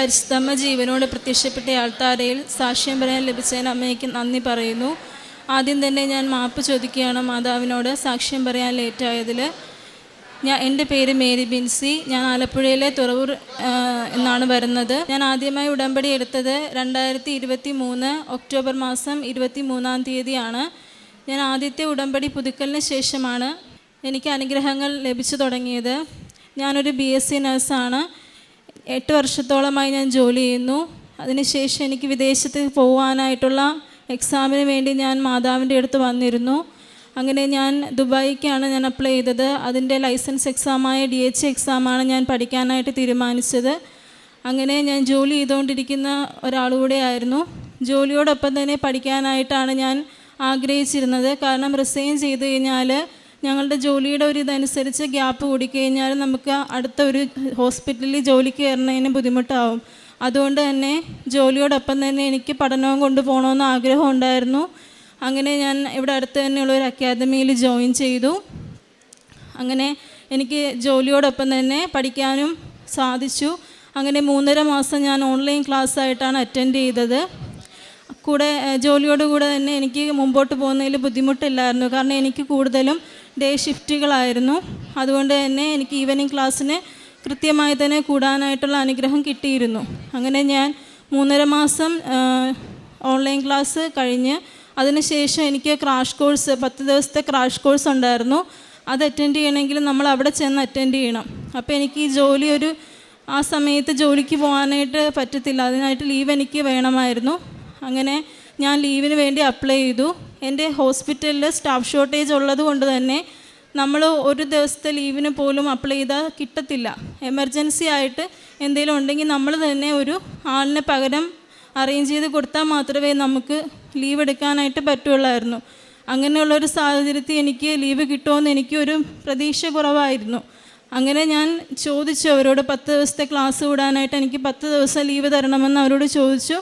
പരിശുദ്ധമ്മ ജീവനോട് പ്രത്യക്ഷപ്പെട്ട ആൾത്താരയിൽ സാക്ഷ്യം പറയാൻ ലഭിച്ചതിന് അമ്മയ്ക്ക് നന്ദി പറയുന്നു. ആദ്യം തന്നെ ഞാൻ മാപ്പ് ചോദിക്കുകയാണ്. മാതാവിനോട് സാക്ഷ്യം പറയാൻ ലേറ്റായതിൽ ഞാൻ എന്റെ പേര് മേരി ബിൻസി. ഞാൻ ആലപ്പുഴയിലെ തുറവൂർ എന്നാണ് വരുന്നത്. ഞാൻ ആദ്യമായി ഉടമ്പടി എടുത്തത് രണ്ടായിരത്തി ഇരുപത്തി മൂന്ന് ഒക്ടോബർ മാസം ഇരുപത്തി മൂന്നാം തീയതിയാണ്. ഞാൻ ആദ്യത്തെ ഉടമ്പടി പുതുക്കലിന് ശേഷമാണ് എനിക്ക് അനുഗ്രഹങ്ങൾ ലഭിച്ചു തുടങ്ങിയത്. ഞാനൊരു ബി എസ് സി നഴ്സാണ് എട്ട് വർഷത്തോളമായി ഞാൻ ജോലി ചെയ്യുന്നു. അതിനുശേഷം എനിക്ക് വിദേശത്ത് പോകാനായിട്ടുള്ള എക്സാമിന് വേണ്ടി ഞാൻ മാതാവിന്റെ അടുത്ത് വന്നിരുന്നു. അങ്ങനെ ഞാൻ ദുബായിക്കാണ് ഞാൻ അപ്ലൈ ചെയ്തത്. അതിന്റെ ലൈസൻസ് എക്സാമായ ഡി എച്ച് എക്സാമാണ് ഞാൻ പഠിക്കാനായിട്ട് തീരുമാനിച്ചത്. അങ്ങനെ ഞാൻ ജോലി ചെയ്തുകൊണ്ടിരിക്കുന്ന ഒരാളുകൂടെ ആയിരുന്നു. ജോലിയോടൊപ്പം തന്നെ പഠിക്കാനായിട്ടാണ് ഞാൻ ആഗ്രഹിച്ചിരുന്നത്. കാരണം റിസൈൻ ചെയ്ത് കഴിഞ്ഞാൽ ഞങ്ങളുടെ ജോലിയുടെ ഒരു ഇതനുസരിച്ച് ഗ്യാപ്പ് കൂടിക്കഴിഞ്ഞാൽ നമുക്ക് അടുത്ത ഒരു ഹോസ്പിറ്റലിൽ ജോലിക്ക് കയറുന്നതിന് ബുദ്ധിമുട്ടാവും. അതുകൊണ്ട് തന്നെ ജോലിയോടൊപ്പം തന്നെ എനിക്ക് പഠനവും കൊണ്ടുപോകണമെന്ന് ആഗ്രഹം ഉണ്ടായിരുന്നു. അങ്ങനെ ഞാൻ ഇവിടെ അടുത്ത് തന്നെയുള്ള ഒരു അക്കാദമിയിൽ ജോയിൻ ചെയ്തു. അങ്ങനെ എനിക്ക് ജോലിയോടൊപ്പം തന്നെ പഠിക്കാനും സാധിച്ചു. അങ്ങനെ മൂന്നര മാസം ഞാൻ ഓൺലൈൻ ക്ലാസ് ആയിട്ടാണ് അറ്റൻഡ് ചെയ്തത്. കൂടെ ജോലിയോടുകൂടെ തന്നെ എനിക്ക് മുമ്പോട്ട് പോകുന്നതിൽ ബുദ്ധിമുട്ടില്ലായിരുന്നു. കാരണം എനിക്ക് കൂടുതലും ഡേ ഷിഫ്റ്റുകളായിരുന്നു അതുകൊണ്ട് തന്നെ എനിക്ക് ഈവനിങ് ക്ലാസ്സിന് കൃത്യമായി തന്നെ കൂടാനായിട്ടുള്ള അനുഗ്രഹം കിട്ടിയിരുന്നു. അങ്ങനെ ഞാൻ മൂന്നര മാസം ഓൺലൈൻ ക്ലാസ് കഴിഞ്ഞ് അതിനുശേഷം എനിക്ക് ക്രാഷ് കോഴ്സ് പത്ത് ദിവസത്തെ ക്രാഷ് കോഴ്സ് ഉണ്ടായിരുന്നു. അത് അറ്റൻഡ് ചെയ്യണമെങ്കിൽ നമ്മൾ അവിടെ ചെന്ന് അറ്റൻഡ് ചെയ്യണം. അപ്പോൾ എനിക്ക് ഈ ജോലി ഒരു ആ സമയത്ത് ജോലിക്ക് പോകാനായിട്ട് പറ്റത്തില്ല. അതിനായിട്ട് ലീവ് എനിക്ക് വേണമായിരുന്നു. അങ്ങനെ ഞാൻ ലീവിന് വേണ്ടി അപ്ലൈ ചെയ്തു. എന്റെ ഹോസ്പിറ്റലിൽ സ്റ്റാഫ് ഷോർട്ടേജ് ഉള്ളത് കൊണ്ട് തന്നെ നമ്മൾ ഒരു ദിവസത്തെ ലീവിന് പോലും അപ്ലൈ ചെയ്താൽ കിട്ടത്തില്ല. എമർജൻസി ആയിട്ട് എന്തെങ്കിലും ഉണ്ടെങ്കിൽ നമ്മൾ തന്നെ ഒരു ആളിനെ പകരം അറേഞ്ച് ചെയ്ത് കൊടുത്താൽ മാത്രമേ നമുക്ക് ലീവ് എടുക്കാനായിട്ട് പറ്റുള്ളായിരുന്നു. അങ്ങനെയുള്ളൊരു സാഹചര്യത്തിൽ എനിക്ക് ലീവ് കിട്ടുമെന്ന് എനിക്കൊരു പ്രതീക്ഷ കുറവായിരുന്നു. അങ്ങനെ ഞാൻ ചോദിച്ചു അവരോട് പത്ത് ദിവസത്തെ ക്ലാസ് വിടാനായിട്ട് എനിക്ക് പത്ത് ദിവസം ലീവ് തരണമെന്ന് അവരോട് ചോദിച്ചു.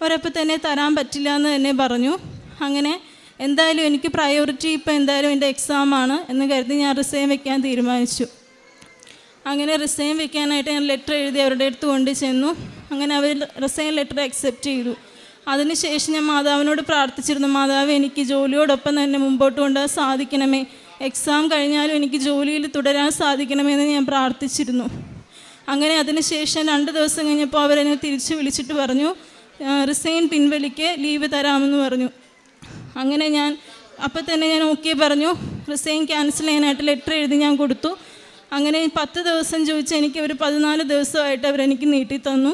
അവരപ്പോൾ തന്നെ തരാൻ പറ്റില്ല എന്ന് തന്നെ പറഞ്ഞു. അങ്ങനെ എന്തായാലും എനിക്ക് പ്രയോറിറ്റി ഇപ്പോൾ എന്തായാലും എന്റെ എക്സാമാണ് എന്ന് കരുതി ഞാൻ റിസൈൻ വെക്കാൻ തീരുമാനിച്ചു. അങ്ങനെ റിസൈൻ വെക്കാനായിട്ട് ഞാൻ ലെറ്റർ എഴുതി അവരുടെ അടുത്ത് കൊണ്ട് ചെന്നു. അങ്ങനെ അവർ റിസൈൻ ലെറ്റർ അക്സെപ്റ്റ് ചെയ്തു. അതിനുശേഷം ഞാൻ മാതാവിനോട് പ്രാർത്ഥിച്ചിരുന്നു മാതാവ് എനിക്ക് ജോലിയോടൊപ്പം തന്നെ മുമ്പോട്ട് കൊണ്ടുപോകാൻ സാധിക്കണമേ. എക്സാം കഴിഞ്ഞാലും എനിക്ക് ജോലിയിൽ തുടരാൻ സാധിക്കണമേ എന്ന് ഞാൻ പ്രാർത്ഥിച്ചിരുന്നു. അങ്ങനെ അതിനുശേഷം രണ്ട് ദിവസം കഴിഞ്ഞപ്പോൾ അവരെന്നെ തിരിച്ച് വിളിച്ചിട്ട് പറഞ്ഞു റിസൈൻ പിൻവലിക്ക് ലീവ് തരാമെന്ന് പറഞ്ഞു. അങ്ങനെ ഞാൻ അപ്പം തന്നെ ഞാൻ ഓക്കെ പറഞ്ഞു. റിസൈൻ ക്യാൻസൽ ചെയ്യാനായിട്ട് ലെറ്റർ എഴുതി ഞാൻ കൊടുത്തു. അങ്ങനെ പത്ത് ദിവസം ചോദിച്ച് എനിക്ക് ഒരു പതിനാല് ദിവസമായിട്ട് അവരെനിക്ക് നീട്ടി തന്നു.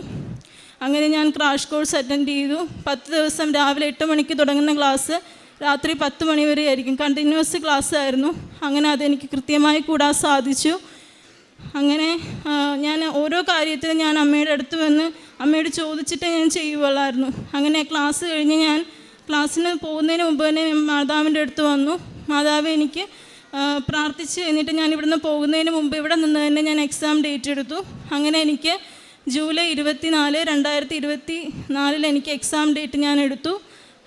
അങ്ങനെ ഞാൻ ക്രാഷ് കോഴ്സ് അറ്റൻഡ് ചെയ്തു. പത്ത് ദിവസം രാവിലെ എട്ട് മണിക്ക് തുടങ്ങുന്ന ക്ലാസ് രാത്രി പത്ത് മണി വരെ ആയിരിക്കും. കണ്ടിന്യൂസ് ക്ലാസ് ആയിരുന്നു. അങ്ങനെ അതെനിക്ക് കൃത്യമായി കൂടാൻ സാധിച്ചു. അങ്ങനെ ഞാൻ ഓരോ കാര്യത്തിലും ഞാൻ അമ്മയുടെ അടുത്ത് വന്ന് അമ്മയോട് ചോദിച്ചിട്ട് ഞാൻ ചെയ്യുകയുള്ളായിരുന്നു അങ്ങനെ ക്ലാസ് കഴിഞ്ഞ് ഞാൻ ക്ലാസ്സിന് പോകുന്നതിന് മുമ്പ് തന്നെ മാതാവിന്റെ അടുത്ത് വന്നു. മാതാവ് എനിക്ക് പ്രാർത്ഥിച്ച് എന്നിട്ട് ഞാൻ ഇവിടുന്ന് പോകുന്നതിന് മുമ്പ് ഇവിടെ നിന്ന് തന്നെ ഞാൻ എക്സാം ഡേറ്റ് എടുത്തു. അങ്ങനെ എനിക്ക് ജൂലൈ ഇരുപത്തി നാല് രണ്ടായിരത്തി ഇരുപത്തി നാലിൽ എനിക്ക് എക്സാം ഡേറ്റ് ഞാൻ എടുത്തു.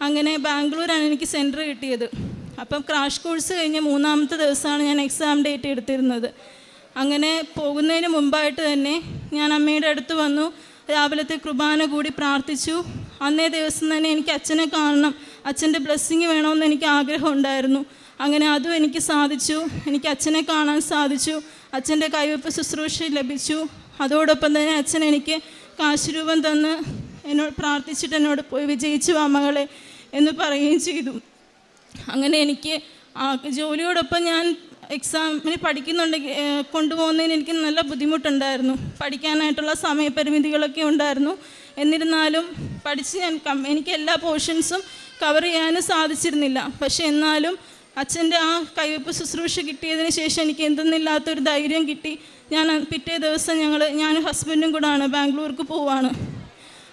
അങ്ങനെ ബാംഗ്ലൂരാണ് എനിക്ക് സെന്റർ കിട്ടിയത്. അപ്പം ക്രാഷ് കോഴ്സ് കഴിഞ്ഞ് മൂന്നാമത്തെ ദിവസമാണ് ഞാൻ എക്സാം ഡേറ്റ് എടുത്തിരുന്നത്. അങ്ങനെ പോകുന്നതിന് മുമ്പായിട്ട് തന്നെ ഞാൻ അമ്മയുടെ അടുത്ത് വന്നു. രാവിലത്തെ കുർബാന കൂടി പ്രാർത്ഥിച്ചു. അന്നേ ദിവസം തന്നെ എനിക്ക് അച്ഛനെ കാണണം. അച്ഛന്റെ ബ്ലെസ്സിങ് വേണമെന്ന് എനിക്ക് ആഗ്രഹം ഉണ്ടായിരുന്നു അങ്ങനെ അതും എനിക്ക് സാധിച്ചു. എനിക്ക് അച്ഛനെ കാണാൻ സാധിച്ചു. അച്ഛന്റെ കൈവെപ്പ് ശുശ്രൂഷ ലഭിച്ചു. അതോടൊപ്പം തന്നെ അച്ഛൻ എനിക്ക് കാശുരൂപം തന്ന് എന്നോട് പ്രാർത്ഥിച്ചിട്ട് എന്നോട് പോയി വിജയിച്ചു വാ മകളെ എന്ന് പറയുകയും ചെയ്തു. അങ്ങനെ എനിക്ക് ജോലിയോടൊപ്പം ഞാൻ എക്സാമിന് പഠിക്കുന്നുണ്ടെങ്കിൽ കൊണ്ടുപോകുന്നതിന് എനിക്ക് നല്ല ബുദ്ധിമുട്ടുണ്ടായിരുന്നു. പഠിക്കാനായിട്ടുള്ള സമയപരിമിതികളൊക്കെ ഉണ്ടായിരുന്നു. എന്നിരുന്നാലും പഠിച്ച് ഞാൻ എനിക്ക് എല്ലാ പോർഷൻസും കവർ ചെയ്യാനും സാധിച്ചിരുന്നില്ല. പക്ഷെ എന്നാലും അച്ഛന്റെ ആ കൈവയ്പ് ശുശ്രൂഷ കിട്ടിയതിന് ശേഷം എനിക്ക് എന്തെന്നില്ലാത്തൊരു ധൈര്യം കിട്ടി. ഞാൻ പിറ്റേ ദിവസം ഞങ്ങൾ ഞാൻ ഹസ്ബൻഡും കൂടാണ് ബാംഗ്ലൂർക്ക് പോവാണ്.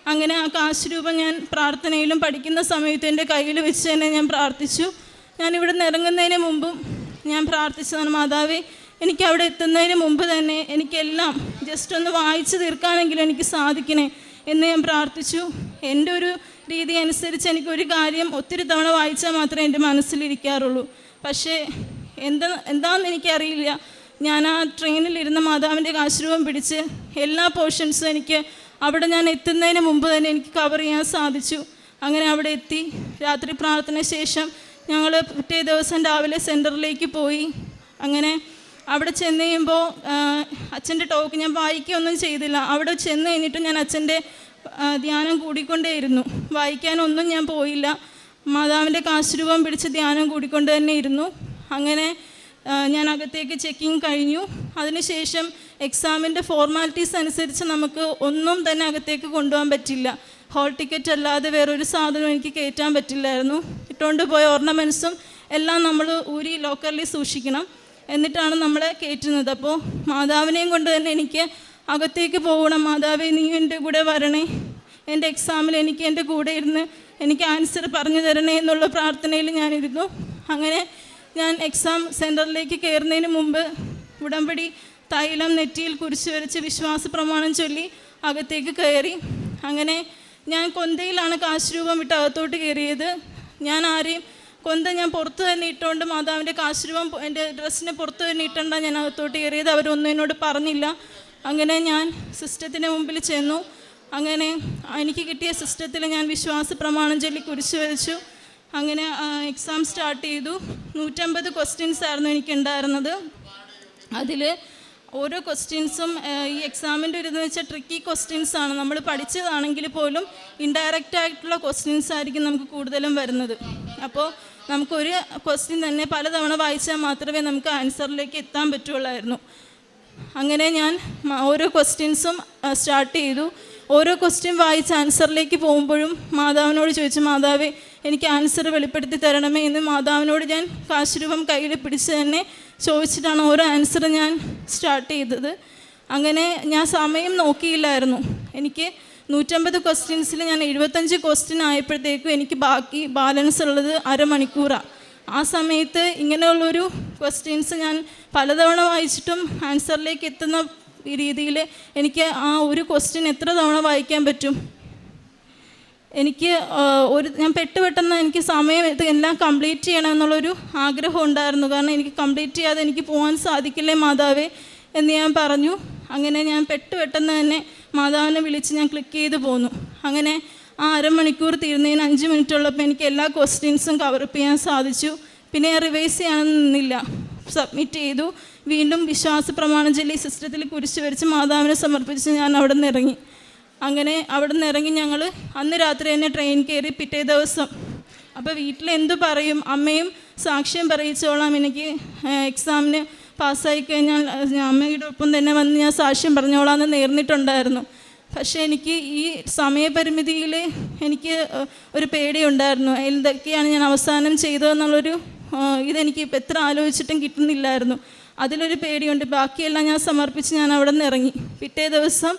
അങ്ങനെ ആ കാശ് ഞാൻ പ്രാർത്ഥനയിലും പഠിക്കുന്ന സമയത്ത് എന്റെ കയ്യിൽ വെച്ച് തന്നെ ഞാൻ പ്രാർത്ഥിച്ചു. ഞാൻ ഇവിടെ നിന്ന് ഇറങ്ങുന്നതിന് മുമ്പും ഞാൻ പ്രാർത്ഥിച്ചതാണ് മാതാവേ എനിക്ക് അവിടെ എത്തുന്നതിന് മുമ്പ് തന്നെ എനിക്കെല്ലാം ജസ്റ്റ് ഒന്ന് വായിച്ചു തീർക്കാനെങ്കിലും എനിക്ക് സാധിക്കണേ എന്ന് ഞാൻ പ്രാർത്ഥിച്ചു. എന്റെ ഒരു രീതി അനുസരിച്ച് എനിക്കൊരു കാര്യം ഒത്തിരി തവണ വായിച്ചാൽ മാത്രമേ എന്റെ മനസ്സിലിരിക്കാറുള്ളൂ. പക്ഷേ എന്താ എന്താണെന്ന് എനിക്കറിയില്ല. ഞാൻ ആ ട്രെയിനിലിരുന്ന മാതാവിന്റെ കാശ്രൂപം പിടിച്ച് എല്ലാ പോർഷൻസും എനിക്ക് അവിടെ ഞാൻ എത്തുന്നതിന് മുമ്പ് തന്നെ എനിക്ക് കവർ ചെയ്യാൻ സാധിച്ചു. അങ്ങനെ അവിടെ എത്തി. രാത്രി പ്രാർത്ഥന ശേഷം ഞങ്ങൾ പിറ്റേ ദിവസം രാവിലെ സെന്ററിലേക്ക് പോയി. അങ്ങനെ അവിടെ ചെന്ന് കഴിയുമ്പോൾ അച്ഛന്റെ ടോക്ക് ഞാൻ വായിക്കുകയൊന്നും ചെയ്തില്ല. അവിടെ ചെന്ന് കഴിഞ്ഞിട്ട് ഞാൻ അച്ഛന്റെ ധ്യാനം കൂടിക്കൊണ്ടേയിരുന്നു. വായിക്കാനൊന്നും ഞാൻ പോയില്ല. മാതാവിന്റെ കാശുരൂപം പിടിച്ച് ധ്യാനം കൂടിക്കൊണ്ട് തന്നെ ഇരുന്നു. അങ്ങനെ ഞാൻ അകത്തേക്ക് ചെക്കിങ് കഴിഞ്ഞു. അതിനുശേഷം എക്സാമിന്റെ ഫോർമാലിറ്റീസ് അനുസരിച്ച് നമുക്ക് ഒന്നും തന്നെ അകത്തേക്ക് കൊണ്ടുപോകാൻ പറ്റില്ല. ഹോൾ ടിക്കറ്റ് അല്ലാതെ വേറൊരു സാധനവും എനിക്ക് കയറ്റാൻ പറ്റില്ലായിരുന്നു. ഇട്ടുകൊണ്ട് പോയ ഓർണമെൻസും എല്ലാം നമ്മൾ ഊരി ലോക്കറിൽ സൂക്ഷിക്കണം. എന്നിട്ടാണ് നമ്മൾ കയറ്റുന്നത്. അപ്പോൾ മാതാവിനെയും കൊണ്ട് തന്നെ എനിക്ക് അകത്തേക്ക് പോകണം. മാതാവെ നീ എന്റെ കൂടെ വരണേ. എന്റെ എക്സാമിൽ എനിക്ക് എന്റെ കൂടെ ഇരുന്ന് എനിക്ക് ആൻസർ പറഞ്ഞു തരണേ എന്നുള്ള പ്രാർത്ഥനയിൽ ഞാനിരുന്നു. അങ്ങനെ ഞാൻ എക്സാം സെന്ററിലേക്ക് കയറുന്നതിന് മുമ്പ് ഉടമ്പടി തൈലം നെറ്റിയിൽ കുരിശ് വരച്ച് വിശ്വാസ പ്രമാണം ചൊല്ലി അകത്തേക്ക് കയറി. അങ്ങനെ ഞാൻ കൊന്തയിലാണ് കാശ് രൂപം വിട്ട് അകത്തോട്ട് കയറിയത്. ഞാൻ ആരെയും കൊന്ത ഞാൻ പുറത്ത് തന്നെ ഇട്ടുകൊണ്ട് മാതാവിന്റെ കാശ് രൂപം എന്റെ ഡ്രസ്സിന് പുറത്ത് തന്നെ ഇട്ടണ്ട ഞാൻ അകത്തോട്ട് കയറിയത്. അവരൊന്നും എന്നോട് പറഞ്ഞില്ല. അങ്ങനെ ഞാൻ സിസ്റ്റത്തിന്റെ മുമ്പിൽ ചെന്നു. അങ്ങനെ എനിക്ക് കിട്ടിയ സിസ്റ്റത്തിൽ ഞാൻ വിശ്വാസ പ്രമാണം ചൊല്ലി കുരിശ് വരച്ചു. അങ്ങനെ എക്സാം സ്റ്റാർട്ട് ചെയ്തു. നൂറ്റമ്പത് ക്വസ്റ്റ്യൻസ് ആയിരുന്നു എനിക്കുണ്ടായിരുന്നത്. അതിൽ ഓരോ ക്വസ്റ്റ്യൻസും ഈ എക്സാമിന്റെ ഒരു എന്ന് വെച്ചാൽ ട്രിക്കി ക്വസ്റ്റ്യൻസ് ആണ്. നമ്മൾ പഠിച്ചതാണെങ്കിൽ പോലും ഇൻഡയറക്റ്റ് ആയിട്ടുള്ള ക്വസ്റ്റ്യൻസ് ആയിരിക്കും നമുക്ക് കൂടുതലും വരുന്നത്. അപ്പോൾ നമുക്കൊരു ക്വസ്റ്റ്യൻ തന്നെ പലതവണ വായിച്ചാൽ മാത്രമേ നമുക്ക് ആൻസറിലേക്ക് എത്താൻ പറ്റുള്ളായിരുന്നു. അങ്ങനെ ഞാൻ ഓരോ ക്വസ്റ്റ്യൻസും സ്റ്റാർട്ട് ചെയ്തു. ഓരോ ക്വസ്റ്റ്യൻ വായിച്ച് ആൻസറിലേക്ക് പോകുമ്പോഴും മാതാവിനോട് ചോദിച്ചു മാതാവേ എനിക്ക് ആൻസർ വെളിപ്പെടുത്തി തരണമേ എന്ന് മാതാവിനോട് ഞാൻ കാശുരൂപം കയ്യിൽ പിടിച്ച് തന്നെ ചോദിച്ചിട്ടാണ് ഓരോ ആൻസർ ഞാൻ സ്റ്റാർട്ട് ചെയ്തത്. അങ്ങനെ ഞാൻ സമയം നോക്കിയില്ലായിരുന്നു. എനിക്ക് നൂറ്റമ്പത് ക്വസ്റ്റ്യൻസിൽ ഞാൻ എഴുപത്തഞ്ച് ക്വസ്റ്റ്യൻ ആയപ്പോഴത്തേക്കും എനിക്ക് ബാക്കി ബാലൻസ് ഉള്ളത് അരമണിക്കൂറാണ് ആ സമയത്ത് ഇങ്ങനെയുള്ളൊരു ക്വസ്റ്റ്യൻസ് ഞാൻ പലതവണ വായിച്ചിട്ടും ആൻസറിലേക്ക് എത്തുന്ന രീതിയിൽ എനിക്ക് ആ ഒരു ക്വസ്റ്റ്യൻ എത്ര തവണ വായിക്കാൻ പറ്റും? എനിക്ക് ഒരു ഞാൻ പെട്ട് പെട്ടെന്ന് എനിക്ക് സമയം ഇത് എല്ലാം കംപ്ലീറ്റ് ചെയ്യണം എന്നുള്ളൊരു ആഗ്രഹം ഉണ്ടായിരുന്നു. കാരണം എനിക്ക് കംപ്ലീറ്റ് ചെയ്യാതെ എനിക്ക് പോകാൻ സാധിക്കില്ലേ മാതാവേ എന്ന് ഞാൻ പറഞ്ഞു. അങ്ങനെ ഞാൻ പെട്ട് പെട്ടെന്ന് തന്നെ മാതാവിനെ വിളിച്ച് ഞാൻ ക്ലിക്ക് ചെയ്ത് പോന്നു. അങ്ങനെ ആ അരമണിക്കൂർ തീരുന്നതിന് അഞ്ച് മിനിറ്റ് ഉള്ളപ്പോൾ എനിക്ക് എല്ലാ ക്വസ്റ്റ്യൻസും കവറപ്പ് ചെയ്യാൻ സാധിച്ചു. പിന്നെ ഞാൻ റിവൈസ് ചെയ്യാനൊന്നും സബ്മിറ്റ് ചെയ്തു. വീണ്ടും വിശ്വാസ പ്രമാണം ചൊല്ലി സിസ്റ്റത്തിൽ കുരിശ് വരച്ച് മാതാവിനെ സമർപ്പിച്ച് ഞാൻ അവിടെ നിന്ന് ഇറങ്ങി. അങ്ങനെ അവിടെ നിന്ന് ഇറങ്ങി ഞങ്ങൾ അന്ന് രാത്രി തന്നെ ട്രെയിൻ കയറി പിറ്റേ ദിവസം. അപ്പോൾ വീട്ടിൽ എന്തു പറയും? അമ്മയും സാക്ഷ്യം പറയിച്ചോളാം. എനിക്ക് എക്സാമിന് പാസ്സായി കഴിഞ്ഞാൽ അമ്മയുടെ ഒപ്പം തന്നെ വന്ന് ഞാൻ സാക്ഷ്യം പറഞ്ഞോളാം എന്ന് നേർന്നിട്ടുണ്ടായിരുന്നു. പക്ഷേ എനിക്ക് ഈ സമയപരിമിതിയിൽ എനിക്ക് ഒരു പേടിയുണ്ടായിരുന്നു. എന്തൊക്കെയാണ് ഞാൻ അവസാനം ചെയ്തതെന്നുള്ളൊരു ഇതെനിക്ക് എത്ര ആലോചിച്ചിട്ടും കിട്ടുന്നില്ലായിരുന്നു. അതിലൊരു പേടിയുണ്ട്. ബാക്കിയെല്ലാം ഞാൻ സമർപ്പിച്ച് ഞാൻ അവിടെ നിന്ന് ഇറങ്ങി. പിറ്റേ ദിവസം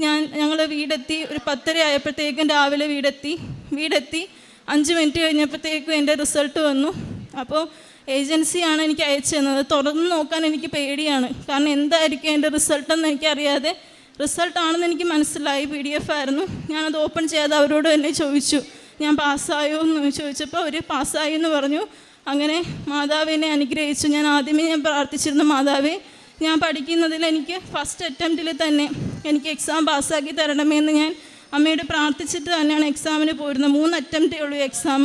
ഞാൻ ഞങ്ങൾ വീടെത്തി ഒരു പത്തര ആയപ്പോഴത്തേക്കും രാവിലെ വീടെത്തി. വീടെത്തി അഞ്ച് മിനിറ്റ് കഴിഞ്ഞപ്പോഴത്തേക്കും എന്റെ റിസൾട്ട് വന്നു. അപ്പോൾ ഏജൻസിയാണ് എനിക്ക് അയച്ചു തന്നത്. തുറന്ന് നോക്കാൻ എനിക്ക് പേടിയാണ്. കാരണം എന്തായിരിക്കും എന്റെ റിസൾട്ടെന്ന് എനിക്കറിയാതെ റിസൾട്ടാണെന്ന് എനിക്ക് മനസ്സിലായി. പി ഡി എഫ് ആയിരുന്നു. ഞാനത് ഓപ്പൺ ചെയ്ത് അവരോട് തന്നെ ചോദിച്ചു. ഞാൻ പാസ്സായോ എന്ന് ചോദിച്ചപ്പോൾ അവർ പാസ്സായി എന്ന് പറഞ്ഞു. അങ്ങനെ മാതാവിനെ അനുഗ്രഹിച്ചു. ഞാൻ ആദ്യമേ ഞാൻ പ്രാർത്ഥിച്ചിരുന്നു മാതാവേ ഞാൻ പഠിക്കുന്നതിൽ എനിക്ക് ഫസ്റ്റ് അറ്റംപ്റ്റിൽ തന്നെ എനിക്ക് എക്സാം പാസ്സാക്കി തരണമേ എന്ന് ഞാൻ അമ്മയോട് പ്രാർത്ഥിച്ചിട്ട് തന്നെയാണ് എക്സാമിന് പോയിരുന്നത്. മൂന്ന് അറ്റംപ്റ്റേ ഉള്ളൂ എക്സാം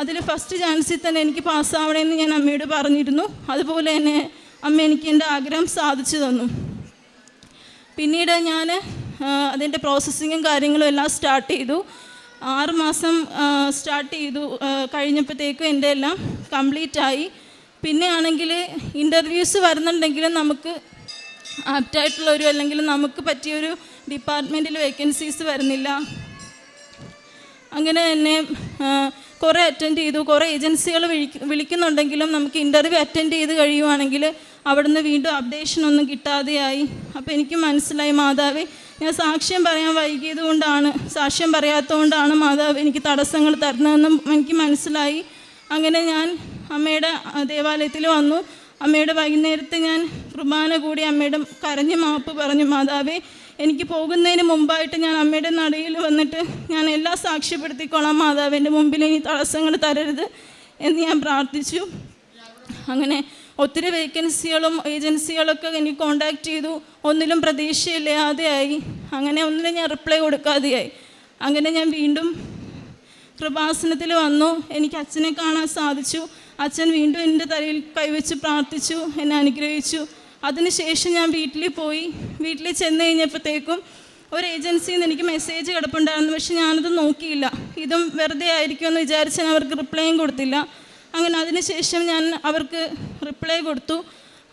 അതിൽ ഫസ്റ്റ് ചാൻസിൽ തന്നെ എനിക്ക് പാസ്സാവണമെന്ന് ഞാൻ അമ്മയോട് പറഞ്ഞിരുന്നു. അതുപോലെ തന്നെ അമ്മ എനിക്ക് എന്റെ ആഗ്രഹം സാധിച്ചു തന്നു. പിന്നീട് ഞാൻ അതിന്റെ പ്രോസസ്സിങ്ങും കാര്യങ്ങളും എല്ലാം സ്റ്റാർട്ട് ചെയ്തു. ആറ് മാസം സ്റ്റാർട്ട് ചെയ്തു. കഴിഞ്ഞപ്പോഴത്തേക്കും എന്റെ എല്ലാം കംപ്ലീറ്റ് ആയി. പിന്നെ ആണെങ്കിൽ ഇന്റർവ്യൂസ് വരുന്നുണ്ടെങ്കിലും നമുക്ക് ആപ്റ്റായിട്ടുള്ളൊരു അല്ലെങ്കിൽ നമുക്ക് പറ്റിയൊരു ഡിപ്പാർട്ട്മെന്റിൽ വേക്കൻസീസ് വരുന്നില്ല. അങ്ങനെ തന്നെ കുറേ അറ്റൻഡ് ചെയ്തു. കുറേ ഏജൻസികൾ വിളിക്കുന്നുണ്ടെങ്കിലും നമുക്ക് ഇന്റർവ്യൂ അറ്റൻഡ് ചെയ്ത് കഴിയുവാണെങ്കിൽ അവിടുന്ന് വീണ്ടും അപ്ഡേഷൻ ഒന്നും കിട്ടാതെയായി. അപ്പോൾ എനിക്ക് മനസ്സിലായി മാതാവേ ഞാൻ സാക്ഷ്യം പറയാൻ വൈകിയത് കൊണ്ടാണ് സാക്ഷ്യം പറയാത്തതുകൊണ്ടാണ് മാതാവ് എനിക്ക് തടസ്സങ്ങൾ തരുന്നതെന്നും എനിക്ക് മനസ്സിലായി. അങ്ങനെ ഞാൻ അമ്മയുടെ ദേവാലയത്തിൽ വന്നു. അമ്മയുടെ വൈകുന്നേരത്ത് ഞാൻ കുർബാന കൂടി അമ്മയുടെ കരഞ്ഞ് മാപ്പ് പറഞ്ഞു മാതാവേ എനിക്ക് പോകുന്നതിന് മുമ്പായിട്ട് ഞാൻ അമ്മയുടെ നടയിൽ വന്നിട്ട് ഞാൻ എല്ലാം സാക്ഷ്യപ്പെടുത്തിക്കോളാം. മാതാവിന്റെ മുമ്പിൽ ഇനി തടസ്സങ്ങൾ തരരുത് എന്ന് ഞാൻ പ്രാർത്ഥിച്ചു. അങ്ങനെ ഒത്തിരി വേക്കൻസികളും ഏജൻസികളൊക്കെ എനിക്ക് കോണ്ടാക്ട് ചെയ്തു. ഒന്നിലും പ്രതീക്ഷയില്ലാതെയായി. അങ്ങനെ ഒന്നിലും ഞാൻ റിപ്ലൈ കൊടുക്കാതെയായി. അങ്ങനെ ഞാൻ വീണ്ടും കൃപാസനത്തിൽ വന്നു. എനിക്ക് അച്ഛനെ കാണാൻ സാധിച്ചു. അച്ഛൻ വീണ്ടും എന്റെ തലയിൽ കൈവച്ച് പ്രാർത്ഥിച്ചു എന്നെ അനുഗ്രഹിച്ചു. അതിനുശേഷം ഞാൻ വീട്ടിൽ പോയി. വീട്ടിൽ ചെന്ന് കഴിഞ്ഞപ്പോഴത്തേക്കും ഒരു ഏജൻസിയിൽ നിന്ന് എനിക്ക് മെസ്സേജ് കിടപ്പുണ്ടായിരുന്നു. പക്ഷെ ഞാനത് നോക്കിയില്ല. ഇതും വെറുതെ ആയിരിക്കുമെന്ന് വിചാരിച്ച് ഞാൻ അവർക്ക് റിപ്ലൈയും കൊടുത്തില്ല. അങ്ങനെ അതിനുശേഷം ഞാൻ അവർക്ക് റിപ്ലൈ കൊടുത്തു.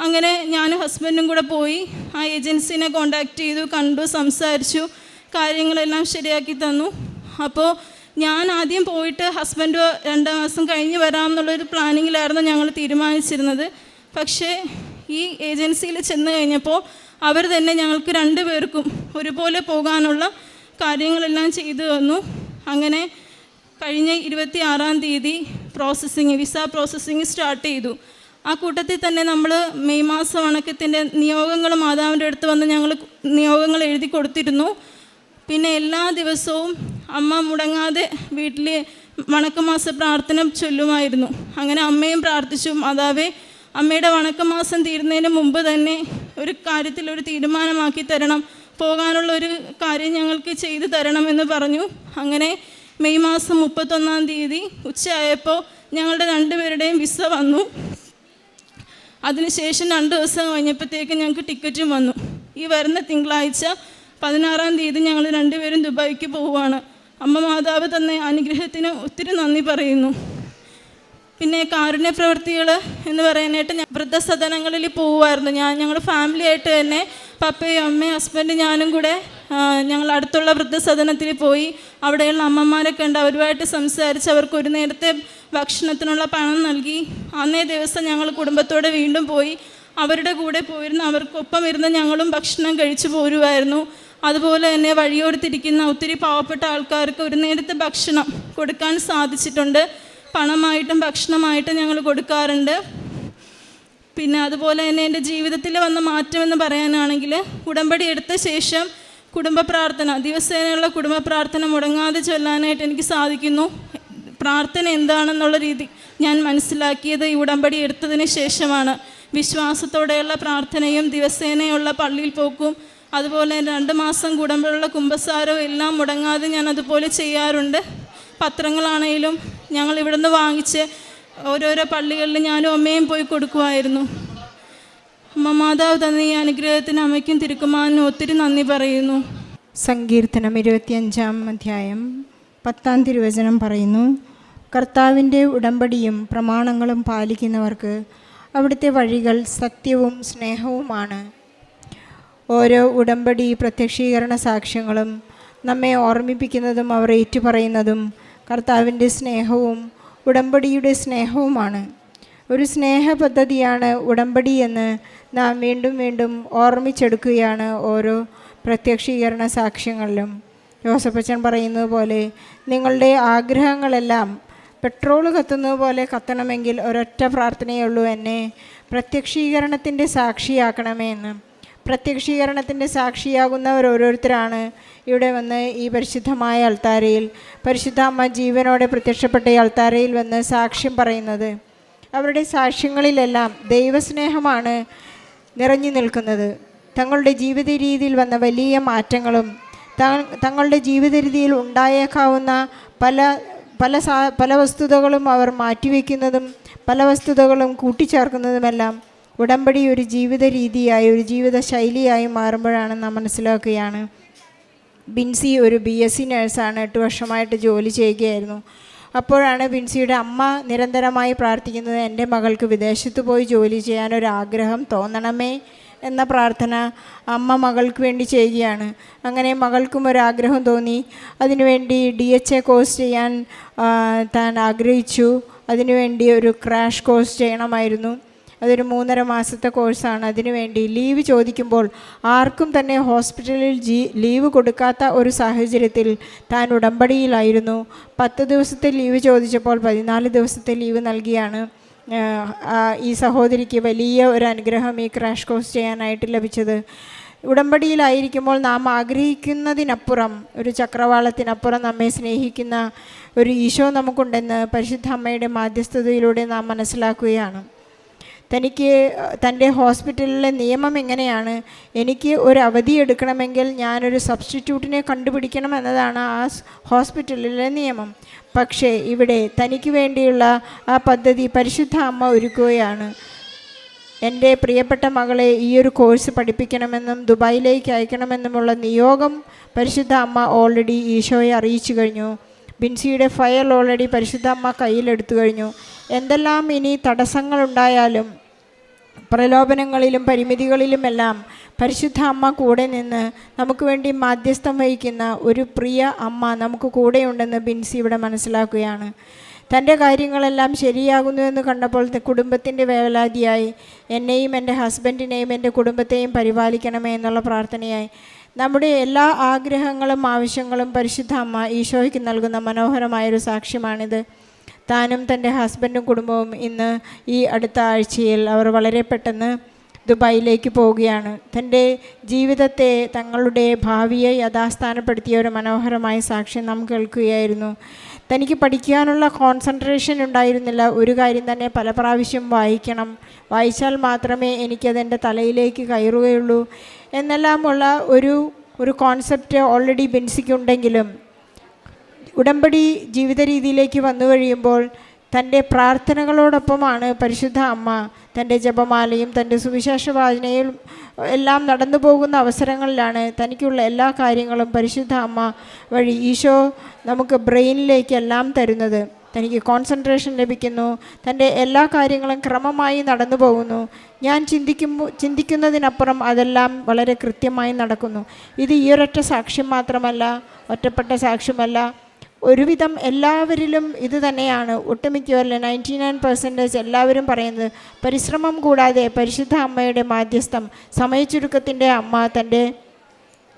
അങ്ങനെ ഞാൻ ഹസ്ബൻഡും കൂടെ പോയി. ആ ഏജൻസിനെ കോണ്ടാക്ട് ചെയ്തു കണ്ടു സംസാരിച്ചു. കാര്യങ്ങളെല്ലാം ശരിയാക്കി തന്നു. അപ്പോൾ ഞാൻ ആദ്യം പോയിട്ട് ഹസ്ബൻഡ് രണ്ട് മാസം കഴിഞ്ഞ് വരാം എന്നുള്ളൊരു പ്ലാനിങ്ങിലായിരുന്നു ഞങ്ങൾ തീരുമാനിച്ചിരുന്നത്. പക്ഷേ ഈ ഏജൻസിയിൽ ചെന്ന് കഴിഞ്ഞപ്പോൾ അവർ തന്നെ ഞങ്ങൾക്ക് രണ്ട് പേർക്കും ഒരുപോലെ പോകാനുള്ള കാര്യങ്ങളെല്ലാം ചെയ്തു തന്നു. അങ്ങനെ കഴിഞ്ഞ ഇരുപത്തി ആറാം തീയതി പ്രോസസ്സിങ് വിസ പ്രോസസ്സിങ് സ്റ്റാർട്ട് ചെയ്തു. ആ കൂട്ടത്തിൽ തന്നെ നമ്മൾ മെയ് മാസം അണക്കത്തിന്റെ നിയോഗങ്ങൾ മാതാവിന്റെ അടുത്ത് വന്ന് ഞങ്ങൾ നിയോഗങ്ങൾ എഴുതി കൊടുത്തിരുന്നു. പിന്നെ എല്ലാ ദിവസവും അമ്മ മുടങ്ങാതെ വീട്ടിൽ വണക്കമാസ പ്രാർത്ഥന ചൊല്ലുമായിരുന്നു. അങ്ങനെ അമ്മയും പ്രാർത്ഥിച്ചു മാതാവേ അമ്മയുടെ വണക്കമാസം തീരുന്നതിന് മുമ്പ് തന്നെ ഒരു കാര്യത്തിൽ ഒരു തീരുമാനമാക്കി തരണം. പോകാനുള്ള ഒരു കാര്യം ഞങ്ങൾക്ക് ചെയ്തു തരണമെന്ന് പറഞ്ഞു. അങ്ങനെ മെയ് മാസം മുപ്പത്തൊന്നാം തീയതി ഉച്ചയായപ്പോൾ ഞങ്ങളുടെ രണ്ടുപേരുടെയും വിസ വന്നു. അതിനുശേഷം രണ്ട് ദിവസം കഴിഞ്ഞപ്പോഴത്തേക്ക് ഞങ്ങൾക്ക് ടിക്കറ്റും വന്നു. ഈ വരുന്ന തിങ്കളാഴ്ച പതിനാറാം തീയതി ഞങ്ങൾ രണ്ടുപേരും ദുബായിക്ക് പോവുകയാണ്. അമ്മ മാതാവ് തന്നെ അനുഗ്രഹത്തിന് ഒത്തിരി നന്ദി പറയുന്നു. പിന്നെ കാരുണ്യ പ്രവൃത്തികൾ എന്ന് പറയാനായിട്ട് ഞാൻ വൃദ്ധസദനങ്ങളിൽ പോവുമായിരുന്നു. ഞാൻ ഞങ്ങൾ ഫാമിലി ആയിട്ട് തന്നെ പപ്പയും അമ്മയും ഹസ്ബൻഡ് ഞാനും കൂടെ ഞങ്ങൾ അടുത്തുള്ള വൃദ്ധസദനത്തിൽ പോയി. അവിടെയുള്ള അമ്മമാരൊക്കെ ഉണ്ട്. അവരുമായിട്ട് സംസാരിച്ച് അവർക്ക് ഒരു നേരത്തെ ഭക്ഷണത്തിനുള്ള പണം നൽകി. അന്നേ ദിവസം ഞങ്ങൾ കുടുംബത്തോടെ വീണ്ടും പോയി. അവരുടെ കൂടെ പോയിരുന്ന. അവർക്കൊപ്പം ഇരുന്ന് ഞങ്ങളും ഭക്ഷണം കഴിച്ചു പോരുമായിരുന്നു. അതുപോലെ തന്നെ വഴിയോടുത്തിരിക്കുന്ന ഒത്തിരി പാവപ്പെട്ട ആൾക്കാർക്ക് ഒരു നേരത്തെ ഭക്ഷണം കൊടുക്കാൻ സാധിച്ചിട്ടുണ്ട്. പണമായിട്ടും ഭക്ഷണമായിട്ടും ഞങ്ങൾ കൊടുക്കാറുണ്ട്. പിന്നെ അതുപോലെ തന്നെ എന്റെ ജീവിതത്തിൽ വന്ന മാറ്റമെന്ന് പറയാനാണെങ്കിൽ ഉടമ്പടി എടുത്ത ശേഷം കുടുംബ പ്രാർത്ഥന ദിവസേനയുള്ള കുടുംബ പ്രാർത്ഥന മുടങ്ങാതെ ചൊല്ലാനായിട്ട് എനിക്ക് സാധിക്കുന്നു. പ്രാർത്ഥന എന്താണെന്നുള്ള രീതി ഞാൻ മനസ്സിലാക്കിയത് ഈ ഉടമ്പടി എടുത്തതിന് ശേഷമാണ്. വിശ്വാസത്തോടെയുള്ള പ്രാർത്ഥനയും ദിവസേനയുള്ള പള്ളിയിൽ പോക്കും അതുപോലെ രണ്ട് മാസം കൂടുമ്പോഴുള്ള കുമ്പസാരവും എല്ലാം മുടങ്ങാതെ ഞാൻ അതുപോലെ ചെയ്യാറുണ്ട്. പത്രങ്ങളാണെങ്കിലും ഞങ്ങൾ ഇവിടുന്ന് വാങ്ങിച്ച് ഓരോരോ പള്ളികളിൽ ഞാനും അമ്മയും പോയി കൊടുക്കുമായിരുന്നു. അമ്മ മാതാവ് തന്ന ഈ അനുഗ്രഹത്തിന് അമ്മയ്ക്കും തിരുക്കുമാനും ഒത്തിരി നന്ദി പറയുന്നു. സങ്കീർത്തനം ഇരുപത്തിയഞ്ചാം അധ്യായം പത്താം തിരുവചനം പറയുന്നു കർത്താവിന്റെ ഉടമ്പടിയും പ്രമാണങ്ങളും പാലിക്കുന്നവർക്ക് അവിടുത്തെ വഴികൾ സത്യവും സ്നേഹവുമാണ്. ഓരോ ഉടമ്പടി പ്രത്യക്ഷീകരണ സാക്ഷ്യങ്ങളും നമ്മെ ഓർമ്മിപ്പിക്കുന്നതും അവർ ഏറ്റുപറയുന്നതും കർത്താവിന്റെ സ്നേഹവും ഉടമ്പടിയുടെ സ്നേഹവുമാണ്. ഒരു സ്നേഹ പദ്ധതിയാണ് ഉടമ്പടി എന്ന് നാം വീണ്ടും വീണ്ടും ഓർമ്മിച്ചെടുക്കുകയാണ് ഓരോ പ്രത്യക്ഷീകരണ സാക്ഷ്യങ്ങളിലും. ജോസഫച്ചൻ പറയുന്നത് പോലെ നിങ്ങളുടെ ആഗ്രഹങ്ങളെല്ലാം പെട്രോൾ കത്തുന്നത് പോലെ കത്തണമെങ്കിൽ ഒരൊറ്റ പ്രാർത്ഥനയേ ഉള്ളൂ എന്നെ പ്രത്യക്ഷീകരണത്തിന്റെ സാക്ഷിയാക്കണമേ എന്ന്. പ്രത്യക്ഷീകരണത്തിന്റെ സാക്ഷിയാകുന്നവർ ഓരോരുത്തരാണ്. ഇവിടെ വന്ന് ഈ പരിശുദ്ധമായ അൾത്താരയിൽ പരിശുദ്ധ അമ്മ ജീവനോടെ പ്രത്യക്ഷപ്പെട്ട ഈ അൾത്താരയിൽ വന്ന് സാക്ഷ്യം പറയുന്നത്. അവരുടെ സാക്ഷ്യങ്ങളിലെല്ലാം ദൈവസ്നേഹമാണ് നിറഞ്ഞു നിൽക്കുന്നത്. തങ്ങളുടെ ജീവിത രീതിയിൽ വന്ന വലിയ മാറ്റങ്ങളും തങ്ങളുടെ ജീവിത രീതിയിൽ ഉണ്ടായേക്കാവുന്ന പല പല പല വസ്തുതകളും അവർ മാറ്റിവെക്കുന്നതും പല വസ്തുതകളും കൂട്ടിച്ചേർക്കുന്നതുമെല്ലാം ഉടമ്പടി ഒരു ജീവിത രീതിയായി ഒരു ജീവിത ശൈലിയായി മാറുമ്പോഴാണ് നാം മനസ്സിലാക്കുകയാണ്. ബിൻസി ഒരു ബി എസ് സി നേഴ്സാണ് എട്ട് വർഷമായിട്ട് ജോലി ചെയ്യുകയായിരുന്നു. അപ്പോഴാണ് ബിൻസിയുടെ അമ്മ നിരന്തരമായി പ്രാർത്ഥിക്കുന്നത് എന്റെ മകൾക്ക് വിദേശത്ത് പോയി ജോലി ചെയ്യാനൊരാഗ്രഹം തോന്നണമേ എന്ന പ്രാർത്ഥന അമ്മ മകൾക്ക് വേണ്ടി ചെയ്യുകയാണ്. അങ്ങനെ മകൾക്കും ഒരാഗ്രഹം തോന്നി. അതിനുവേണ്ടി ഡി എച്ച് എ കോഴ്സ് ചെയ്യാൻ താൻ ആഗ്രഹിച്ചു. അതിനുവേണ്ടി ഒരു ക്രാഷ് കോഴ്സ് ചെയ്യണമായിരുന്നു. അതൊരു മൂന്നര മാസത്തെ കോഴ്സാണ്. അതിനു വേണ്ടി ലീവ് ചോദിക്കുമ്പോൾ ആർക്കും തന്നെ ഹോസ്പിറ്റലിൽ ജി ലീവ് കൊടുക്കാത്ത ഒരു സാഹചര്യത്തിൽ താൻ ഉടമ്പടിയിലായിരുന്നു. പത്ത് ദിവസത്തെ ലീവ് ചോദിച്ചപ്പോൾ പതിനാല് ദിവസത്തെ ലീവ് നൽകിയാണ്. ഈ സഹോദരിക്ക് വലിയ ഒരു അനുഗ്രഹം ഈ ക്രാഷ് കോഴ്സ് ചെയ്യാനായിട്ട് ലഭിച്ചത്. ഉടമ്പടിയിലായിരിക്കുമ്പോൾ നാം ആഗ്രഹിക്കുന്നതിനപ്പുറം ഒരു ചക്രവാളത്തിനപ്പുറം നമ്മെ സ്നേഹിക്കുന്ന ഒരു ഈശോ നമുക്കുണ്ടെന്ന് പരിശുദ്ധ അമ്മയുടെ മാധ്യസ്ഥതയിലൂടെ നാം മനസ്സിലാക്കുകയാണ്. തനിക്ക് തന്റെ ഹോസ്പിറ്റലിലെ നിയമം എങ്ങനെയാണ്? എനിക്ക് ഒരു അവധി എടുക്കണമെങ്കിൽ ഞാനൊരു സബ്സ്റ്റിറ്റ്യൂട്ടിനെ കണ്ടുപിടിക്കണം എന്നതാണ് ആ ഹോസ്പിറ്റലിലെ നിയമം. പക്ഷേ ഇവിടെ തനിക്ക് വേണ്ടിയുള്ള ആ പദ്ധതി പരിശുദ്ധ അമ്മ ഒരുക്കുകയാണ്. എന്റെ പ്രിയപ്പെട്ട മകളെ ഈ ഒരു കോഴ്സ് പഠിപ്പിക്കണമെന്നും ദുബായിലേക്ക് അയക്കണമെന്നുമുള്ള നിയോഗം പരിശുദ്ധ അമ്മ ഓൾറെഡി ഈശോയെ അറിയിച്ചു കഴിഞ്ഞു. ബിൻസിയുടെ ഫയൽ ഓൾറെഡി പരിശുദ്ധ അമ്മ കയ്യിലെടുത്തു കഴിഞ്ഞു. എന്തെല്ലാം ഇനി തടസ്സങ്ങളുണ്ടായാലും പ്രലോഭനങ്ങളിലും പരിമിതികളിലുമെല്ലാം പരിശുദ്ധ അമ്മ കൂടെ നിന്ന് നമുക്ക് വേണ്ടി മാധ്യസ്ഥം വഹിക്കുന്ന ഒരു പ്രിയ അമ്മ നമുക്ക് കൂടെയുണ്ടെന്ന് ബിൻസി ഇവിടെ മനസ്സിലാക്കുകയാണ്. തന്റെ കാര്യങ്ങളെല്ലാം ശരിയാകുന്നുവെന്ന് കണ്ടപ്പോൾ കുടുംബത്തിന്റെ വേവലാതിയായി. എന്നെയും എന്റെ ഹസ്ബൻഡിനെയും എന്റെ കുടുംബത്തെയും പരിപാലിക്കണമേ എന്നുള്ള പ്രാർത്ഥനയായി. നമ്മുടെ എല്ലാ ആഗ്രഹങ്ങളും ആവശ്യങ്ങളും പരിശുദ്ധ അമ്മ ഈശോയ്ക്ക് നൽകുന്ന മനോഹരമായൊരു സാക്ഷ്യമാണിത്. താനും തന്റെ ഹസ്ബൻഡും കുടുംബവും ഇന്ന് ഈ അടുത്ത ആഴ്ചയിൽ അവർ വളരെ പെട്ടെന്ന് ദുബായിലേക്ക് പോവുകയാണ്. തന്റെ ജീവിതത്തെ തങ്ങളുടെ ഭാവിയെ യഥാസ്ഥാനപ്പെടുത്തിയ ഒരു മനോഹരമായ സാക്ഷ്യം നാം കേൾക്കുകയായിരുന്നു. തനിക്ക് പഠിക്കാനുള്ള കോൺസെൻട്രേഷൻ ഉണ്ടായിരുന്നില്ല. ഒരു കാര്യം തന്നെ പല പ്രാവശ്യം വായിക്കണം. വായിച്ചാൽ മാത്രമേ എനിക്കതെന്റെ തലയിലേക്ക് കയറുകയുള്ളൂ. എന്നെല്ലാമുള്ള ഒരു ഒരു കോൺസെപ്റ്റ് ഓൾറെഡി ബെൻസിക്കുണ്ടെങ്കിലും ഉടമ്പടി ജീവിത രീതിയിലേക്ക് വന്നു കഴിയുമ്പോൾ തന്റെ പ്രാർത്ഥനകളോടൊപ്പമാണ് പരിശുദ്ധ അമ്മ തന്റെ ജപമാലയും തന്റെ സുവിശേഷ വാചനയും എല്ലാം നടന്നു പോകുന്ന അവസരങ്ങളിലാണ് തനിക്കുള്ള എല്ലാ കാര്യങ്ങളും പരിശുദ്ധ അമ്മ വഴി ഈശോ നമുക്ക് ബ്രെയിനിലേക്ക് എല്ലാം തരുന്നത്. തനിക്ക് കോൺസെൻട്രേഷൻ ലഭിക്കുന്നു. തന്റെ എല്ലാ കാര്യങ്ങളും ക്രമമായി നടന്നു പോകുന്നു. ഞാൻ ചിന്തിക്കുമ്പോൾ ചിന്തിക്കുന്നതിനപ്പുറം അതെല്ലാം വളരെ കൃത്യമായി നടക്കുന്നു. ഇത് ഈ ഒരൊറ്റ സാക്ഷ്യം മാത്രമല്ല ഒറ്റപ്പെട്ട സാക്ഷ്യമല്ല. ഒരുവിധം എല്ലാവരിലും ഇത് തന്നെയാണ്. ഒട്ടുമിക്കവരിൽ നയന്റി നയൻ പെർസെന്റേജ് എല്ലാവരും പറയുന്നത് പരിശ്രമം കൂടാതെ പരിശുദ്ധ അമ്മയുടെ മാധ്യസ്ഥം സമയച്ചുരുക്കത്തിന്റെ അമ്മ തന്റെ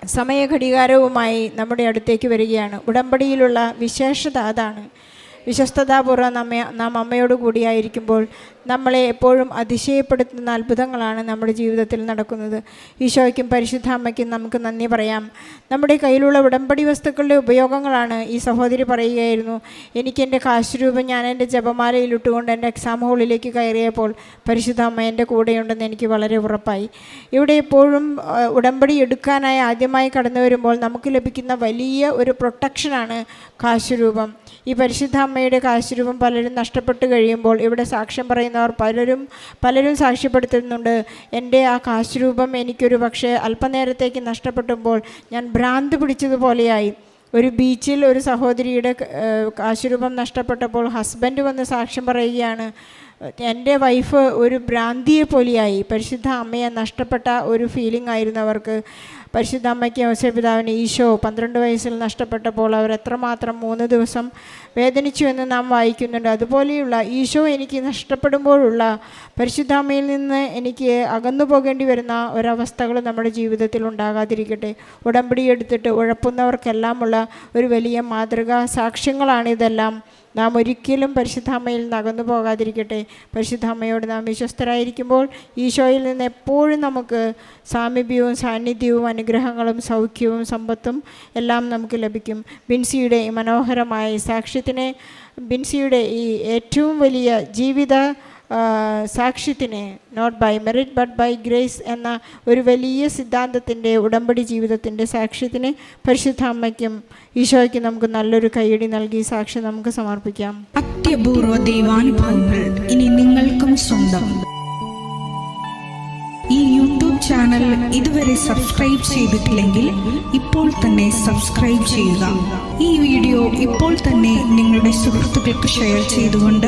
സമയഘടികാരവുമായി നമ്മുടെ അടുത്തേക്ക് വരികയാണ്. ഉടമ്പടിയിലുള്ള വിശേഷത അതാണ്. വിശ്വസ്തതാപൂർവം നമ്മെ നാം അമ്മയോട് കൂടിയായിരിക്കുമ്പോൾ നമ്മളെ എപ്പോഴും അതിശയപ്പെടുത്തുന്ന അത്ഭുതങ്ങളാണ് നമ്മുടെ ജീവിതത്തിൽ നടക്കുന്നത്. ഈശോയ്ക്കും പരിശുദ്ധാമ്മയ്ക്കും നമുക്ക് നന്ദി പറയാം. നമ്മുടെ കയ്യിലുള്ള ഉടമ്പടി വസ്തുക്കളുടെ ഉപയോഗങ്ങളാണ് ഈ സഹോദരി പറയുകയായിരുന്നു. എനിക്ക് എന്റെ കാശ് രൂപം ഞാൻ എന്റെ ജപമാലയിലിട്ടുകൊണ്ട് എന്റെ എക്സാം ഹോളിലേക്ക് കയറിയപ്പോൾ പരിശുദ്ധാമ്മ എന്റെ കൂടെയുണ്ടെന്ന് എനിക്ക് വളരെ ഉറപ്പായി. ഇവിടെ എപ്പോഴും ഉടമ്പടി എടുക്കാനായി ആദ്യമായി കടന്നു വരുമ്പോൾ നമുക്ക് ലഭിക്കുന്ന വലിയ ഒരു പ്രൊട്ടക്ഷനാണ് കാശുരൂപം. ഈ പരിശുദ്ധ അമ്മയുടെ കാശുരൂപം പലരും നഷ്ടപ്പെട്ട് കഴിയുമ്പോൾ ഇവിടെ സാക്ഷ്യം പറയുന്നവർ പലരും പലരും സാക്ഷ്യപ്പെടുത്തുന്നുണ്ട്. എന്റെ ആ കാശ് രൂപം എനിക്കൊരു പക്ഷേ അല്പനേരത്തേക്ക് നഷ്ടപ്പെട്ടുമ്പോൾ ഞാൻ ഭ്രാന്ത് പിടിച്ചതുപോലെയായി. ഒരു ബീച്ചിൽ ഒരു സഹോദരിയുടെ കാശുരൂപം നഷ്ടപ്പെട്ടപ്പോൾ ഹസ്ബൻഡ് വന്ന് സാക്ഷ്യം പറയുകയാണ് എന്റെ വൈഫ് ഒരു ഭ്രാന്തിയെ പോലെയായി പരിശുദ്ധ അമ്മയെ നഷ്ടപ്പെട്ട ഒരു ഫീലിംഗ് ആയിരുന്നു അവർക്ക്. പരിശുദ്ധ അമ്മയ്ക്ക് ഔസപിതാവിന് ഈശോ പന്ത്രണ്ട് വയസ്സിൽ നഷ്ടപ്പെട്ടപ്പോൾ അവർ എത്രമാത്രം മൂന്ന് ദിവസം വേദനിച്ചു എന്ന് നാം വായിക്കുന്നുണ്ട്. അതുപോലെയുള്ള ഈശോ എനിക്ക് നഷ്ടപ്പെടുമ്പോഴുള്ള പരിശുദ്ധ അമ്മയിൽ നിന്ന് എനിക്ക് അകന്നു പോകേണ്ടി വരുന്ന ഒരവസ്ഥകൾ നമ്മുടെ ജീവിതത്തിൽ ഉണ്ടാകാതിരിക്കട്ടെ. ഉടമ്പടി എടുത്തിട്ട് ഉഴപ്പുന്നവർക്കെല്ലാമുള്ള ഒരു വലിയ മാതൃകാ സാക്ഷ്യങ്ങളാണിതെല്ലാം. നാം ഒരിക്കലും പരിശുദ്ധാമ്മയിൽ നിന്ന് അകന്നു പോകാതിരിക്കട്ടെ. പരിശുദ്ധാമ്മയോട് നാം വിശ്വസ്തരായിരിക്കുമ്പോൾ ഈശോയിൽ നിന്ന് എപ്പോഴും നമുക്ക് സാമീപ്യവും സാന്നിധ്യവും അനുഗ്രഹങ്ങളും സൗഖ്യവും സമ്പത്തും എല്ലാം നമുക്ക് ലഭിക്കും. ബിൻസിയുടെ മനോഹരമായ സാക്ഷ്യത്തിനെ ബിൻസിയുടെ ഈ ഏറ്റവും വലിയ ജീവിത സാക്ഷ്യത്തിന് not by merit but by grace എന്ന ഒരു വലിയ സിദ്ധാന്തത്തിന്റെ ഉടമ്പടി ജീവിതത്തിന്റെ സാക്ഷ്യത്തിന് പരിശുദ്ധ അമ്മയ്ക്കും ഈശോയ്ക്കും നമുക്ക് നല്ലൊരു കൈയടി നൽകി സാക്ഷ്യം നമുക്ക് സമർപ്പിക്കാം. അത്യപൂർവ ദൈവാനുഭവങ്ങൾ ഇനി നിങ്ങൾക്കും സ്വന്തം. ഈ യൂട്യൂബ് ചാനൽ ഇതുവരെ സബ്സ്ക്രൈബ് ചെയ്തിട്ടില്ലെങ്കിൽ ഇപ്പോൾ തന്നെ സബ്സ്ക്രൈബ് ചെയ്യുക. ഈ വീഡിയോ ഇപ്പോൾ തന്നെ നിങ്ങളുടെ സുഹൃത്തുക്കൾക്ക് ഷെയർ ചെയ്തുകൊണ്ട്